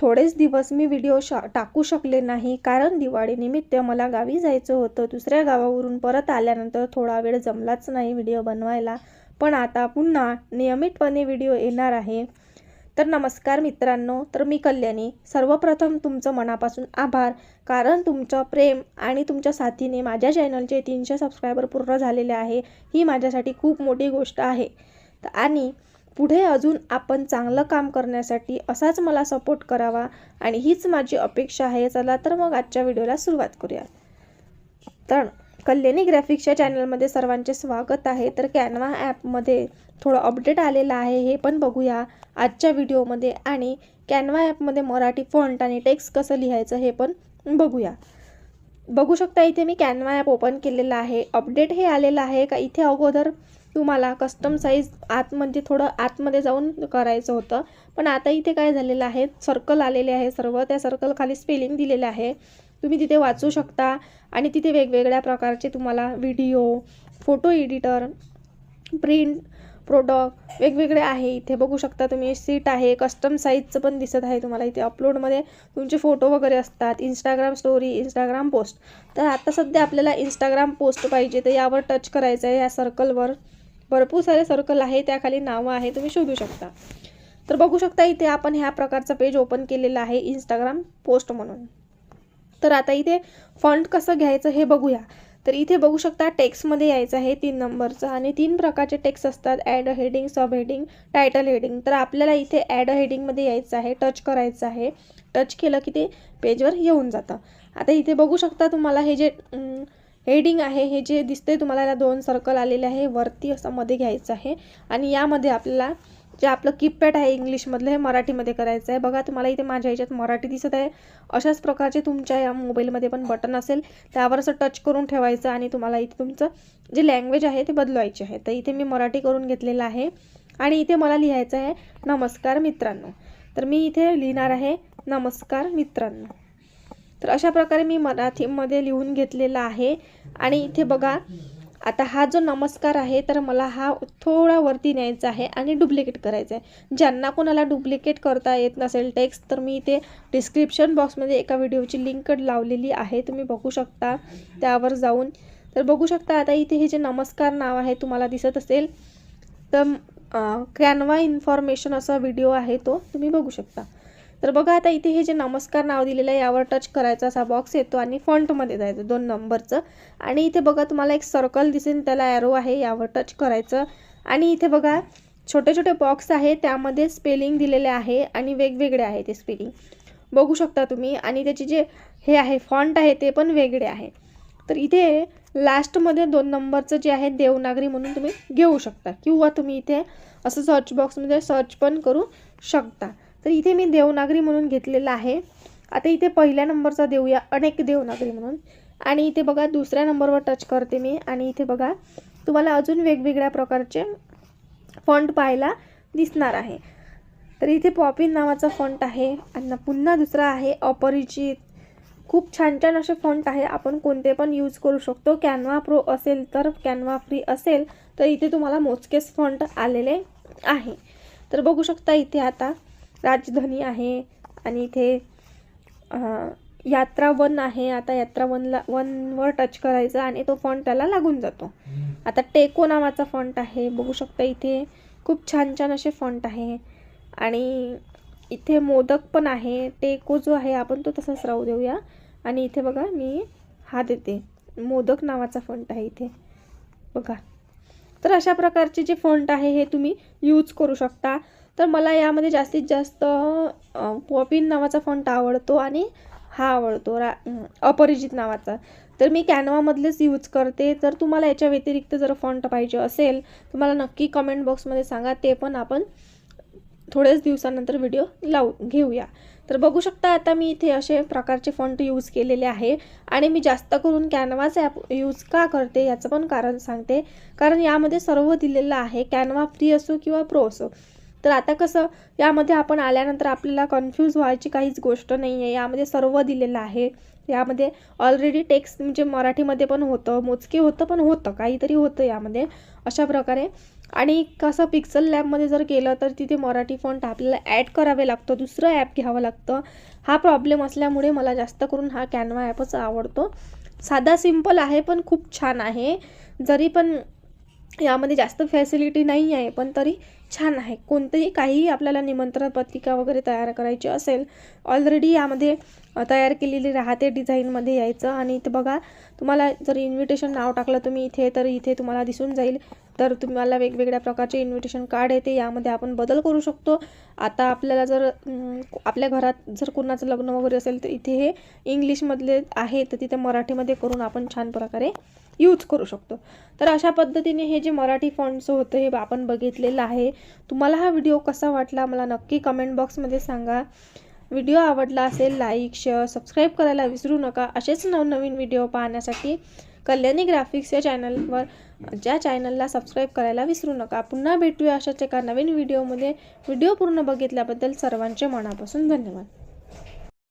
थोडेच दिवस मी व्हिडिओ शा टाकू शकले नाही. कारण दिवाळीनिमित्त मला गावी जायचं होतं. दुसऱ्या गावावरून परत आल्यानंतर थोडा वेळ जमलाच नाही व्हिडिओ बनवायला. पण आता पुन्हा नियमितपणे व्हिडिओ येणार आहे. तर नमस्कार मित्रांनो तर मी कल्याणी. सर्वप्रथम तुमचं मनापासून आभार. कारण तुमचं प्रेम आणि तुमच्या साथीने माझ्या चॅनलचे तीनशे सबस्क्रायबर पूर्ण झालेले आहे. ही माझ्यासाठी खूप मोठी गोष्ट आहे. आणि पुढे अजून आपण चांगलं काम करण्यासाठी असाच मला सपोर्ट करावा आणि हीच माझी अपेक्षा आहे. चला तर मग आजच्या व्हिडिओला सुरुवात करूया. तर कल्याणी ग्राफिक्सच्या चॅनलमध्ये सर्वांचे स्वागत आहे. तर कॅनवा ॲपमध्ये थोडं अपडेट आलेलं आहे हे पण बघूया आजच्या व्हिडिओमध्ये आणि कॅनवा ॲपमध्ये मराठी फॉन्ट आणि टेक्स्ट कसं लिहायचं हे पण बघूया. बघू शकता इथे मी कॅनवा ॲप ओपन केलेलं आहे. अपडेट हे आलेलं आहे का? इथे अगोदर तुम्हाला कस्टम साईज आत म्हणजे थोडं आतमध्ये जाऊन करायचं होतं. पण आता इथे काय झालेलं आहे? सर्कल आलेले आहे सर्व. त्या सर्कल खाली स्पेलिंग दिलेलं आहे. तुम्ही तिथे वाचू शकता. आणि तिथे वेगवेगळ्या प्रकारचे तुम्हाला video photo editor print product वेगवेगळे आहे इथे. बघू शकता तुम्ही सीट आहे. कस्टम साईजचं पण दिसत आहे तुम्हाला इथे अपलोडमध्ये तुमचे फोटो वगैरे असतात. इंस्टाग्राम स्टोरी इंस्टाग्राम पोस्ट तर आता सध्या आपल्याला इंस्टाग्राम पोस्ट पाहिजे. तर यावर टच करायचं आहे या सर्कलवर भरपूर सारे सर्कल आहे त्याखाली नावं आहे तुम्ही शोधू शकता. तर बघू शकता इथे आपण ह्या प्रकारचं पेज ओपन केलेलं आहे इंस्टाग्राम पोस्ट म्हणून. तर आता इथे फॉन्ट कसं घ्यायचं हे बघूया. तर इथे बघू शकता टेक्स्टमध्ये यायचं आहे तीन नंबरचं आणि तीन प्रकारचे टेक्स्ट असतात. Add heading sub heading title heading तर आपल्याला इथे ॲड हेडिंगमध्ये यायचं आहे टच करायचं आहे. टच केलं की ते पेजवर येऊन जातं. आता इथे बघू शकता तुम्हाला हे जे हेडिंग आहे हे जे दिसतंय तुम्हाला याला दोन सर्कल आलेले आहे. वरती असं मध्ये घ्यायचं आहे. आणि यामध्ये आपल्याला जे आपलं कीपॅड आहे इंग्लिशमधलं हे मराठीमध्ये करायचं आहे. बघा तुम्हाला इथे माझ्या ह्याच्यात मराठी दिसत आहे. अशाच प्रकारचे तुमच्या या मोबाईलमध्ये पण बटन असेल. त्यावर असं टच करून ठेवायचं आणि तुम्हाला इथे तुमचं जे लँग्वेज आहे ते बदलवायचे आहे. तर इथे मी मराठी करून घेतलेलं आहे. आणि इथे मला लिहायचं आहे नमस्कार मित्रांनो. तर मी इथे लिहिणार आहे नमस्कार मित्रांनो. तर अशा प्रकारे मी मराठीमध्ये लिहून घेतलेला आहे. आणि इथे बघा आता हा जो नमस्कार आहे तर मला हा थोडा वरती न्यायचा आहे आणि डुप्लिकेट करायचा आहे. ज्यांना कोणाला डुप्लिकेट करता येत नसेल टेक्स्ट तर मी इथे डिस्क्रिप्शन बॉक्समध्ये एका व्हिडिओची लिंक लावलेली आहे. तुम्ही बघू शकता त्यावर जाऊन. तर बघू शकता आता इथे हे जे नमस्कार नाव आहे तुम्हाला दिसत असेल तर कॅनवा इन्फॉर्मेशन असा व्हिडिओ आहे तो. तुम्ही बघू शकता. तर बघा आता इथे हे जे नमस्कार नाव दिलेलं आहे यावर टच करायचा असा बॉक्स येतो आणि फॉन्टमध्ये जायचं दोन नंबरचं आणि इथे बघा तुम्हाला एक सर्कल दिसेल त्याला ॲरो आहे यावर टच करायचं. आणि इथे बघा छोटे छोटे बॉक्स आहे त्यामध्ये स्पेलिंग दिलेले आहे आणि वेगवेगळे आहे ते स्पेलिंग बघू शकता तुम्ही आणि त्याचे जे हे आहे फॉन्ट आहे ते पण वेगळे आहे. तर इथे लास्टमध्ये दोन नंबरचं जे आहे देवनागरी म्हणून तुम्ही घेऊ शकता. किंवा तुम्ही इथे असं सर्च बॉक्समध्ये सर्च पण करू शकता. तर इथे मी देवनागरी म्हणून घेतलेलं आहे. आता इथे पहिल्या नंबरचा देऊया अनेक देवनागरी म्हणून. आणि इथे बघा दुसऱ्या नंबरवर टच करते मी. आणि इथे बघा तुम्हाला अजून वेगवेगळ्या प्रकारचे फंट पाहायला दिसणार आहे. तर इथे पॉपिन नावाचा फंट आहे. आणि पुन्हा दुसरा आहे अपरिचित खूप छान छान असे फंट आहे. आपण कोणते पण यूज करू शकतो. कॅनवा प्रो असेल तर कॅनवा फ्री असेल तर इथे तुम्हाला मोजकेच फंट आलेले आहे. तर बघू शकता इथे आता राजधानी आहे आणि इथे यात्रा वन आहे. आता यात्रा वनला वनवर टच करायचं आणि तो फॉन्ट त्याला लागून जातो. आता टेको नावाचा फॉन्ट आहे. बघू शकता इथे खूप छान छान असे फॉन्ट आहे. आणि इथे मोदक पण आहे. टेको जो आहे आपण तो तसाच राहू देऊया. आणि इथे बघा मी हा देते. मोदक नावाचा फॉन्ट आहे इथे. बघा. तर अशा प्रकारचे जे फॉन्ट आहे हे तुम्ही यूज करू शकता. तर मला यामध्ये जास्तीत जास्त पॉपिन नावाचा फॉन्ट आवडतो आणि हा आवडतो रा अपरिजित नावाचा. तर मी कॅनवामधलेच यूज करते. तर तुम्हाला याच्या व्यतिरिक्त जर फॉन्ट पाहिजे असेल तुम्हाला नक्की कमेंट बॉक्समध्ये सांगा. ते पण आपण थोड्याच दिवसानंतर व्हिडिओ लावू घेऊया. तर बघू शकता आता मी इथे असे प्रकारचे फॉन्ट यूज केलेले आहे. आणि मी जास्त करून कॅनवाच ॲप यूज का करते याचं पण कारण सांगते. कारण यामध्ये सर्व दिलेलं आहे. कॅनवा फ्री असो किंवा प्रो असो. तर आता कसं यामध्ये आपण आल्यानंतर आपल्याला कन्फ्यूज व्हायची काहीच गोष्ट नाही आहे यामध्ये सर्व दिलेलं आहे. यामध्ये ऑलरेडी टेक्स्ट म्हणजे मराठीमध्ये पण होतं मोजके होतं पण होतं. काहीतरी होतं यामध्ये अशा प्रकारे. आणि कसं पिक्सल लॅबमध्ये जर केलं तर तिथे मराठी फॉन्ट आपल्याला ॲड करावे लागतं दुसरं ॲप घ्यावं लागतं. हा प्रॉब्लेम असल्यामुळे मला जास्त करून हा कॅनवा ॲपच आवडतो. साधा सिंपल आहे पण खूप छान आहे. जरी पण यामध्ये जास्त फॅसिलिटी नाही आहे पण तरी छान आहे. कोणतंही काहीही आपल्याला निमंत्रण पत्रिका वगैरे तयार करायची असेल ऑलरेडी यामध्ये तयार केलेली राहते डिझाईनमध्ये यायचं. आणि इथं बघा तुम्हाला जर इन्व्हिटेशन नाव टाकलं तुम्ही इथे तर इथे तुम्हाला दिसून जाईल. तर तुम्हाला वेगवेगळ्या प्रकारचे इन्व्हिटेशन कार्ड येते. यामध्ये आपण बदल करू शकतो. आता आपल्याला जर आपल्या घरात जर कोणाचं लग्न वगैरे असेल तर इथे हे इंग्लिशमधले आहे तर तिथे मराठीमध्ये करून आपण छान प्रकारे यूज करू शकतो. तर अशा पद्धतीने हे जे मराठी फॉन्टचं होतं हे आपण बघितलेलं आहे. तुम्हाला हा व्हिडिओ कसा वाटला मला नक्की कमेंट बॉक्समध्ये सांगा. व्हिडिओ आवडला असेल लाईक शेअर सबस्क्राईब करायला विसरू नका. असेच नवनवीन व्हिडिओ पाहण्यासाठी कल्याणी ग्राफिक्स या चॅनलवर ज्या चॅनलला सबस्क्राईब करायला विसरू नका. पुन्हा भेटूया अशाच एका नवीन व्हिडिओमध्ये व्हिडिओ पूर्ण बघितल्याबद्दल सर्वांचे मनापासून धन्यवाद.